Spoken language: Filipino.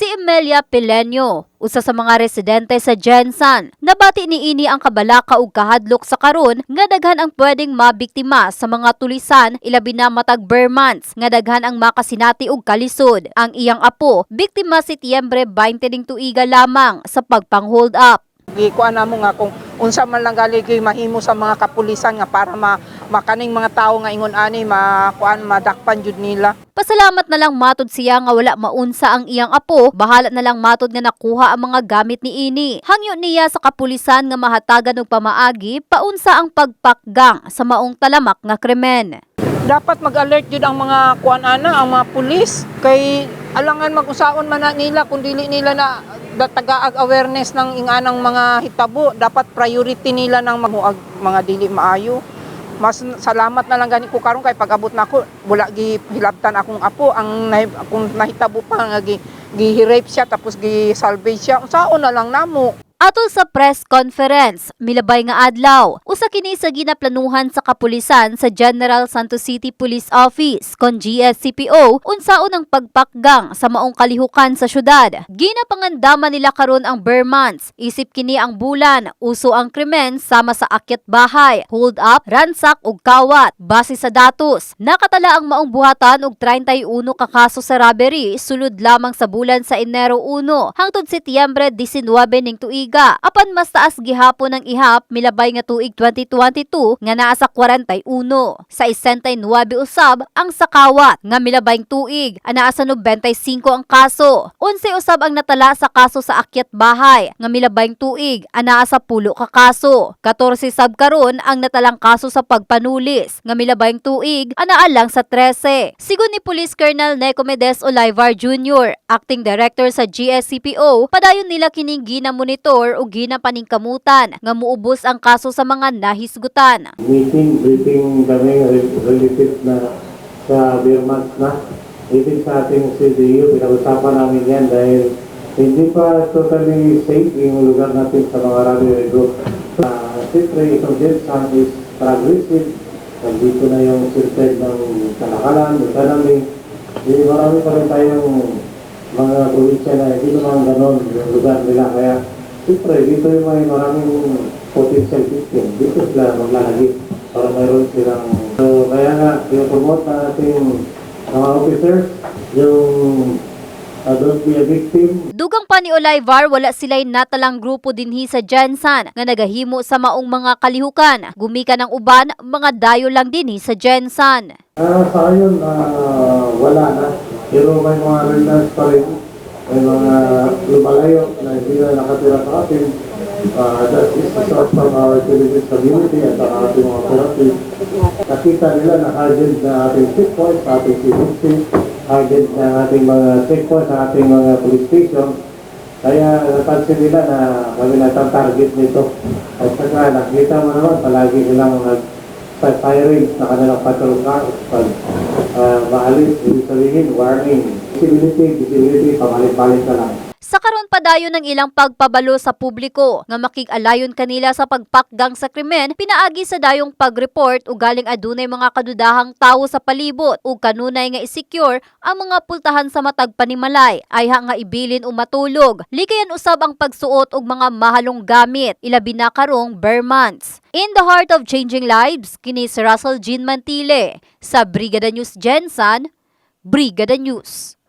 Si Emelia Pilenyo, usa sa mga residente sa Jensan, nabati ni ini ang kabalaka ug kahadlok sa karon nga daghan ang pwedeng mabiktima sa mga tulisan ilabi na matag Bermans nga daghan ang makasinati ug kalisod. Ang iyang apo, biktima si Tiembre 20 ning tuiga lamang sa pagpang-hold up. Gikuan namo nga kung unsa man lang gali gyud mahimo sa mga kapulisan nga para ma makaning mga tawo nga ingon ani makuan madakpan jud nila. Pasalamat na lang matod siya nga wala maunsa ang iyang apo, bahala na lang matod nga nakuha ang mga gamit ni ini. Hangyo niya sa kapulisan nga mahatagan og pamaagi paunsa ang pagpakgang sa maong talamak nga krimen. Dapat mag-alert jud ang mga kuan ana ang mga pulis. Kay alangan mag-usaon man na nila kung dili nila na tagaag awareness ng inganang mga hitabo. Dapat priority nila ng mga, mga dili maayo. Mas salamat na lang gani ko karon kay pag-abot na ako wala gi hilabtan akong apo. Ang akong nahitabo pa nga gi gi-rape siya tapos gi salvage siya unsaon na lang namo Atol sa press conference, milabay nga adlaw, usa kini sa ginaplanuhan sa kapulisan sa General Santos City Police Office kon GSCPO unsaon ang pagpakgang sa maong kalihukan sa syudad. Ginapangandaman nila karon ang Bermans, isip kini ang bulan, uso ang krimen sama sa akyat bahay, hold up, ransak ug kawat. Base sa datos, nakatala ang maong buhatan og 31 ka kaso sa robbery sulod lamang sa bulan sa Enero 1 hangtod Setyembre 19 ning tuiga. Apan mas taas gihapon ang ihap milabay nga tuig 2022 nga naa sa 41. Sa 69 usab ang sakawat nga milabayng tuig anaa sa 95 ang kaso. 11 usab ang natala sa kaso sa akyat bahay nga milabayng tuig anaa sa pulo ka kaso. 14 sab karon ang natalang kaso sa pagpanulis nga milabayng tuig anaa lang sa 13. Sigon ni Police Colonel Necomedes Olivar Jr., Acting Director sa GSCPO, padayon nila kining gina-monitor o gina-paningkamutan nga muubos ang kaso sa mga nahisgutan. meeting, briefing kami re- related na sa Birmans na. Even sa ating CDU, pinag-usapan namin yan dahil hindi pa totally safe yung lugar natin sa mga rally group. Uh, Siyempre, itong Jetsan is progressive. Nandito na yung circuit ng kalakalan, economy. Hindi marami pa rin tayong mga probinsya na hindi naman ganon yung lugar nila. Kaya, siyempre, dito yung may maraming potential victim. Dito sila maglalagi para mayroon silang... So, kaya nga, promote na ating mga officers yung uh, don't be a victim, Dugang pa ni Olivar wala sila'y natalang grupo dinhi sa Jensan nga nagahimo sa maong mga kalihukan. Gumika ng uban, mga dayo lang dinhi sa Jensan. Ah, sa ngayon, ah, wala na. Pero may mga residents pa rin. May mga lumalayo na hindi na nakatira sa atin. Ah, that is the source from our Philippine community at ang ating mga operatives. Nakita nila na hardened na ating checkpoint, ating CBC, hardened na ating mga checkpoint, sa ating mga police station. Kaya napansin nila na kami na target nito. At saka nakita mo naman, palagi silang nag sa firing sa kanilang patrol cars pag uh, maalis, ibig sabihin, warning, visibility, visibility, pabalik-balik na lang. Sa karon padayon ng ilang pagpabalo sa publiko nga makig-alayon kanila sa pagpakgang sa krimen, pinaagi sa dayong pag-report ug galing adunay mga kadudahang tawo sa palibot ug kanunay nga i-secure ang mga pultahan sa matag panimalay ayha nga ibilin o matulog. Likayan usab ang pagsuot og mga mahalong gamit, ilabi na karong bare months. In the heart of changing lives, kini si Russell Jean Mantile sa Brigada News Jensen, Brigada News.